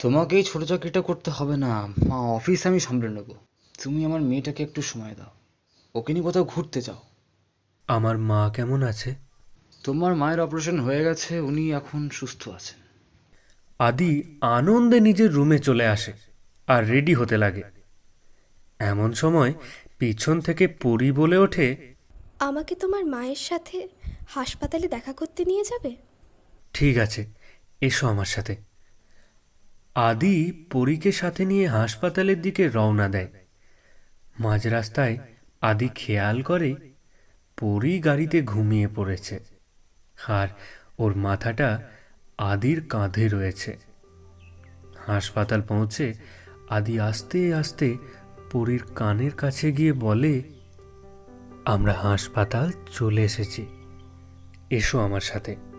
তোমাকে এই ছোট চাকরিটা করতে হবে না। মা অফিস আমি সামলে নেব। তুমি আমার মেয়েটাকে একটু সময় দাও। ওকে নিয়ে কোথাও ঘুরতে যাও। আমার মা কেমন আছে? তোমার মায়ের অপারেশন হয়ে গেছে উনি এখন সুস্থ আছেন। আদি আনন্দে নিজের রুমে চলে আসে আর রেডি হতে লাগে। এমন সময় পিছন থেকে পরি বলে ওঠে আমাকে তোমার মায়ের সাথে হাসপাতালে দেখা করতে নিয়ে যাবে? ঠিক আছে এসো আমার সাথে। আদি পরীকে সাথে নিয়ে হাসপাতালের দিকে রওনা দেয়। মাঝ রাস্তায় আদি খেয়াল করে, পরী গাড়িতে ঘুমিয়ে পড়েছে আর ওর মাথাটা আদির কাঁধে রয়েছে। হাসপাতাল পৌঁছে আদি আস্তে আস্তে পরীর কানের কাছে গিয়ে বলে, আমরা হাসপাতাল চলে এসেছি। এসো আমার সাথে।